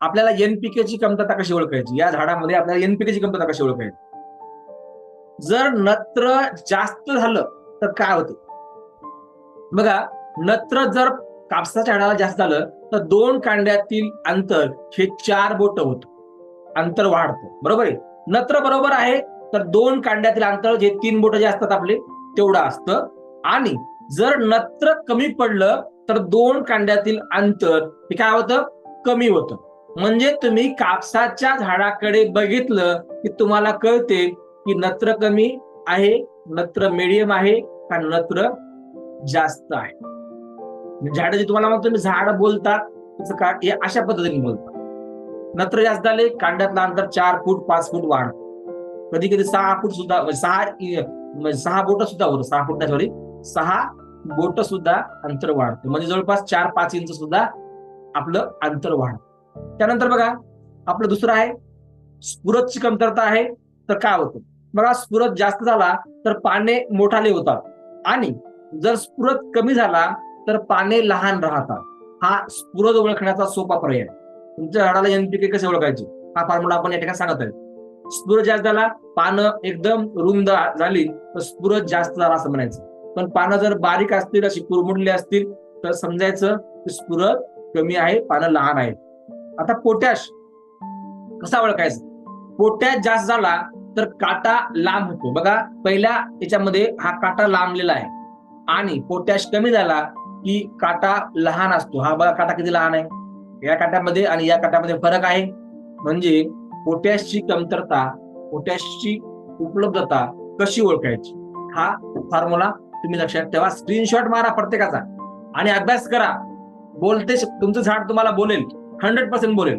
आपल्याला एनपीके ची कमतरता कशी ओळखायची? या झाडामध्ये आपल्याला एनपीके ची कमतरता कशी ओळखायची? जर नत्र जास्त झालं तर काय होतं? बघा नत्र जर कापसाच्या झाडाला जास्त झालं तर दोन कांड्यातील अंतर हे चार बोट होत. अंतर वाढतं. बरोबर आहे? नत्र बरोबर आहे तर दोन कांड्यातील अंतर जे तीन बोट जे असतात आपले तेवढं असतं. आणि जर नत्र कमी पडलं तर दोन कांड्यातील अंतर हे काय होतं? कमी होतं. म्हणजे तुम्ही कापसाच्या झाडाकडे बघितलं की तुम्हाला कळते की नत्र कमी आहे नत्र मिडियम आहे का नत्र जास्त आहे. म्हणजे झाड जे तुम्हाला म्हणतो तुम्ही झाड बोलतात का अशा पद्धतीने बोलतात नत्र जास्त झाले कांड्यातलं अंतर चार फूट पाच फूट वाढ. कधी कधी सहा फूट सुद्धा म्हणजे सहा म्हणजे सहा बोट सुद्धा होतं. सहा फूट सॉरी सहा बोट सुद्धा अंतर वाढतं. म्हणजे जवळपास चार पाच इंच सुद्धा आपलं अंतर वाढतं. त्यानंतर बघा आपलं दुसरं आहे स्फुरतची कमतरता आहे तर काय होतं? बघा स्फुरत जास्त झाला तर पाने मोठाले होतात. आणि जर स्फुरत कमी झाला तर पाने लहान राहतात. हा स्फुरत ओळखण्याचा सोपा पर्याय तुमच्या झाडाला एनपीके कसे ओळखायचे? हा फॉर्म्युला आपण या ठिकाणी सांगत आहे. स्फुरत जास्त झाला पानं एकदम रुंद झाली तर स्फुरत जास्त झाला असं म्हणायचं. पण पानं जर बारीक असतील अशी कुरमुडली असतील तर समजायचं की स्फुरत कमी आहे पानं लहान आहेत. आता पोटॅश कसा ओळखायचा? पोटॅश जास्त झाला तर काटा लांब होतो. बघा पहिल्या याच्यामध्ये हा काटा लांबलेला आहे. आणि पोटॅश कमी झाला की काटा लहान असतो. हा बघा काटा किती लहान आहे? या काट्यामध्ये आणि या काट्यामध्ये फरक आहे. म्हणजे पोटॅशची कमतरता पोटॅशची उपलब्धता कशी ओळखायची? हा फॉर्म्युला तुम्ही लक्षात ठेवा. स्क्रीनशॉट मारा प्रत्येकाचा. आणि अभ्यास करा. बोलते तुमचं झाड तुम्हाला बोलेल. हंड्रेड पर्सेंट बोलेल